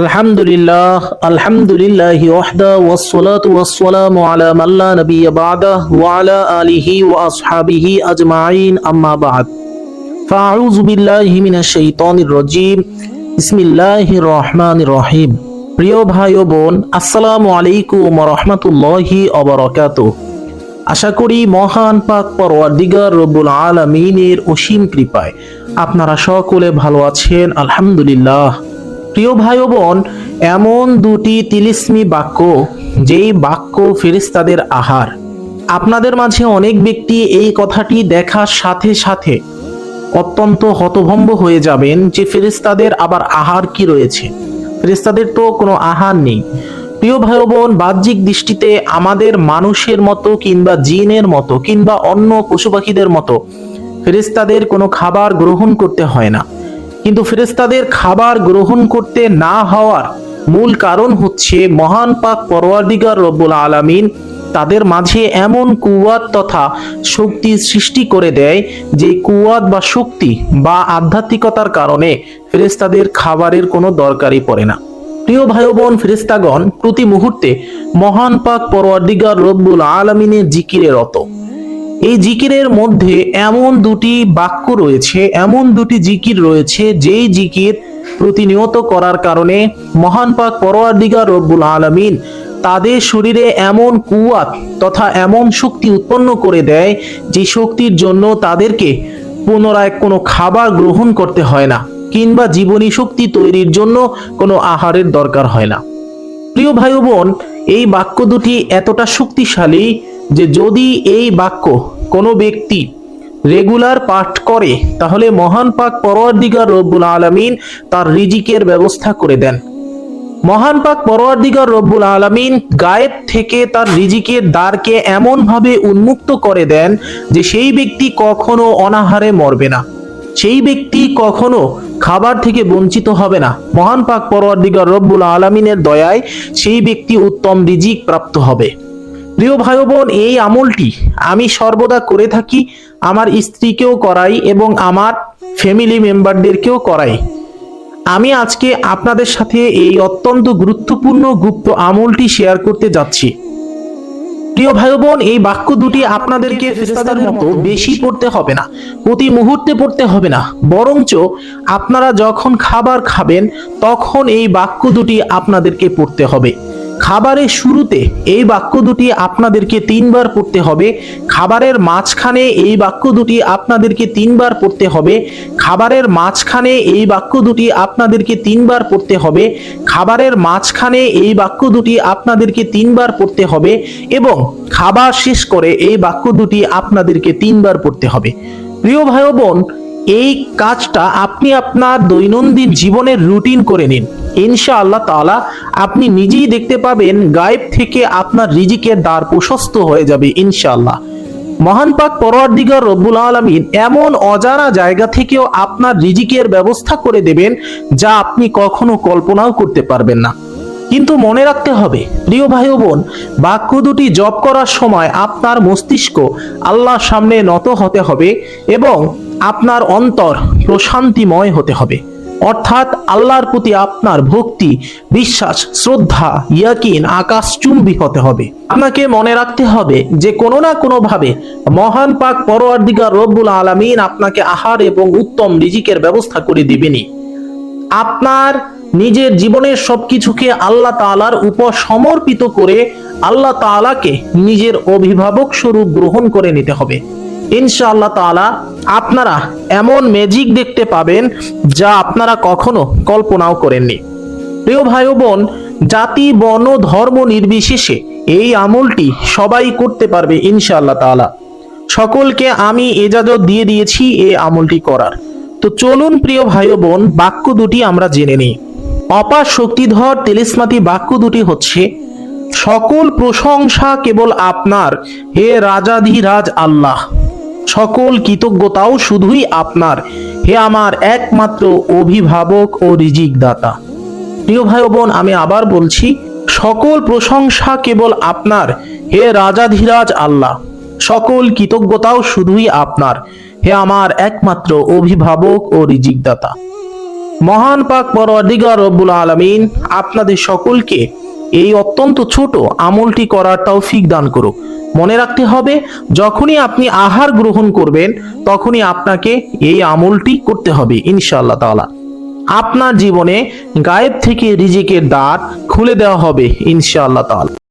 আলহামদুলিল্লাহ আলহামদুলিল্লাহ ওয়াহদা ওয়াসসালাতু ওয়াসসালামু আলা মান লা নাবিয়্যা বা'দা ওয়া আলা আলিহি ওয়া আসহাবিহি আজমাইন, আম্মা বা'দ। ফাআউযু বিল্লাহি মিনাশ শাইতানির রাজীম। বিসমিল্লাহির রহমানির রহিম। প্রিয় ভাই ও বোন, আসসালামু আলাইকুম ওয়া রাহমাতুল্লাহি ওয়া বারাকাতুহু। আশা করি মহান পাক পরওয়ারদিগার রব্বুল আলামিনের অসীম কৃপায় আপনারা সকলে ভালো আছেন, আলহামদুলিল্লাহ। প্রিয় ভাই বোন, এমন দুটি তিলিস্মি বাক্য, যেই বাক্য ফেরেশতাদের আহার। আপনাদের মাঝে অনেক ব্যক্তি এই কথাটি দেখার সাথে সাথে অত্যন্ত হতভম্ব হয়ে যাবেন যে ফেরেশতাদের আবার আহার কি রয়েছে। ফেরেশতাদের তো কোনো আহার নেই। প্রিয় ভাই বোন, বাহ্যিক দৃষ্টিতে আমাদের মানুষের মতো কিংবা জিনের মতো কিংবা অন্য পশু পাখিদের মতো ফেরেশতাদের কোনো খাবার গ্রহণ করতে হয় না। কিন্তু ফেরেস্তাদের খাবার গ্রহণ করতে না হওয়ার মূল কারণ হচ্ছে মহান পাক পরওয়ারদিগার রব্বুল আলামিন তাদের মাঝে এমন কুয়াত তথা শক্তি সৃষ্টি করে দেয় যে কুয়াত বা শক্তি বা আধ্যাত্মিকতার কারণে ফেরেস্তাদের খাবারের কোনো দরকারই পড়ে না। প্রিয় ভাই বোন ফেরেশতাগণ, প্রতি মুহূর্তে মহান পাক পরওয়ারদিগার রব্বুল আলামিনের জিকিরে রত এই জিকিরের মধ্যে এমন দুটি বাক্য রয়েছে, এমন দুটি জিকির রয়েছে যেই জিকির প্রতিনিয়ত করার কারণে মহান পাক পরওয়ারদিগার রব্বুল আলামিন তাদের শরীরে এমন কুয়াত তথা এমন শক্তি উৎপন্ন করে দেয় যে শক্তির জন্য তাদেরকে পুনরায় কোনো খাবার গ্রহণ করতে হয় না কিংবা জীবনী শক্তি তৈরির জন্য কোনো আহারের দরকার হয় না। প্রিয় ভাই বোন, এই বাক্য দুটি এতটা শক্তিশালী যে যদি এই বাক্য কোনো ব্যক্তি রেগুলার পাঠ করে, তাহলে মহান পাক পরওয়ারদিগার রব্বুল আলামিন তার রিজিকের ব্যবস্থা করে দেন। মহান পাক পরওয়ারদিগার রব্বুল আলামিন গায়েব থেকে তার রিজিকের দ্বারকে এমন ভাবে উন্মুক্ত করে দেন যে সেই ব্যক্তি কখনো অনাহারে মরবে না। সেই ব্যক্তি কখনো খাবার থেকে বঞ্চিত হবে না। মহান পাক পরওয়ারদিগার রব্বুল আলামিনের দয়ায় সেই ব্যক্তি উত্তম রিজিক প্রাপ্ত হবে। প্রিয় ভাই বোন এই আমলটি আমি সর্বদা করে থাকি আমার স্ত্রীকেও করাই এবং আমার ফ্যামিলি মেম্বারদেরকেও করাই। আমি আজকে আপনাদের সাথে এই অত্যন্ত গুরুত্বপূর্ণ গুপ্ত আমলটি শেয়ার করতে যাচ্ছি। প্রিয় ভাই বোন এই বাক্য দুটি আপনাদেরকে ফেরেশতাদের মতো বেশি পড়তে হবে না, প্রতি মুহূর্তে পড়তে হবে না। বরঞ্চ আপনারা যখন খাবার খাবেন, তখন এই বাক্য দুটি আপনাদেরকে পড়তে হবে। খাবারের শুরুতে এই বাক্য দুটি আপনাদেরকে তিনবার পড়তে হবে। খাবারের মাঝখানে এই বাক্য দুটি আপনাদেরকে তিনবার পড়তে হবে। খাবারের মাঝখানে এই বাক্য দুটি আপনাদেরকে তিনবার পড়তে হবে। খাবারের মাঝখানে এই বাক্য দুটি আপনাদেরকে তিনবার পড়তে হবে এবং খাবার শেষ করে এই বাক্য দুটি আপনাদেরকে তিনবার পড়তে হবে। প্রিয় ভাই বোন এই কাজটা আপনি আপনার দৈনন্দিন জীবনের রুটিন করে নিন। ইনশা আল্লাহ তাআলা আপনি নিজেই দেখতে পাবেন গায়েব থেকে আপনার রিজিকের দ্বার প্রশস্ত হয়ে যাবে ইনশাআল্লাহ। মহান পাক পরওয়ারদিগার রব্বুল আলমিন এমন অজানা জায়গা থেকেও আপনার রিজিকের ব্যবস্থা করে দেবেন যা আপনি কখনো কল্পনাও করতে পারবেন না। কিন্তু মনে রাখতে হবে, প্রিয় ভাই বোন বাক্য দুটি জপ করার সময় আপনার মস্তিষ্ক আল্লাহর সামনে নত হতে হবে এবং আপনার অন্তর প্রশান্তিময় হতে হবে। অর্থাৎ আল্লাহর প্রতি আপনার ভক্তি, বিশ্বাস, শ্রদ্ধা, ইয়াকিন, আকাশচুম্বী হতে হবে। আপনাকে মনে রাখতে হবে যে কোনো না কোনো ভাবে মহান পাক পরওয়ারদিগার রব্বুল আলামিন আপনাকে আহার এবং উত্তম রিজিকের ব্যবস্থা করে দিবেনই। আপনার নিজের জীবনের সবকিছুকে আল্লাহ তাআলার উপর সমর্পিত করে আল্লাহ তাআলাকে নিজের অভিভাবক স্বরূপ গ্রহণ করে নিতে হবে। ইনশাআল্লাহ তাআলা আপনারা এমন ম্যাজিক দেখতে পাবেন যা আপনারা কখনো কল্পনাও করেননি। প্রিয় ভাই বোন, জাতি, বর্ণ, ধর্ম নির্বিশেষে এই আমলটি সবাই করতে পারবে ইনশাআল্লাহ তাআলা। সকলকে আমি এজাজত দিয়ে দিয়েছি এই আমলটি করার। তো চলুন প্রিয় ভাই বোন, বাক্য দুটি আমরা জেনে নিই। অপার শক্তিধর তেলিসমাতি বাক্য দুটি হচ্ছে, সকল প্রশংসা কেবল আপনার, হে রাজাধিরাজ আল্লাহ। সকল কৃতজ্ঞতাও শুধুই আপনার। হে আমার একমাত্র অভিভাবক ও রিজিক দাতা প্রিয় ভাই বোন, আমি আবার বলছি, সকল প্রশংসা কেবল আপনার। হে রাজাধিরাজ আল্লাহ, সকল কৃতজ্ঞতাও শুধুই আপনার। হে আমার একমাত্র অভিভাবক ও রিজিকদাতা। মহান পাক পরওয়ারদিগার রব্বুল আলামিন আপনাদের সকলকে এই অত্যন্ত ছোট আমলটি করার তৌফিক দান করুক। মনে রাখতে হবে, যখনই আপনি আহার গ্রহণ করবেন, তখনই আপনাকে এই আমলটি করতে হবে, ইনশাআল্লাহ তাআলা। আপনার জীবনে গায়েব থেকে রিজিকের দ্বার খুলে দেওয়া হবে, ইনশাআল্লাহ তাআলা।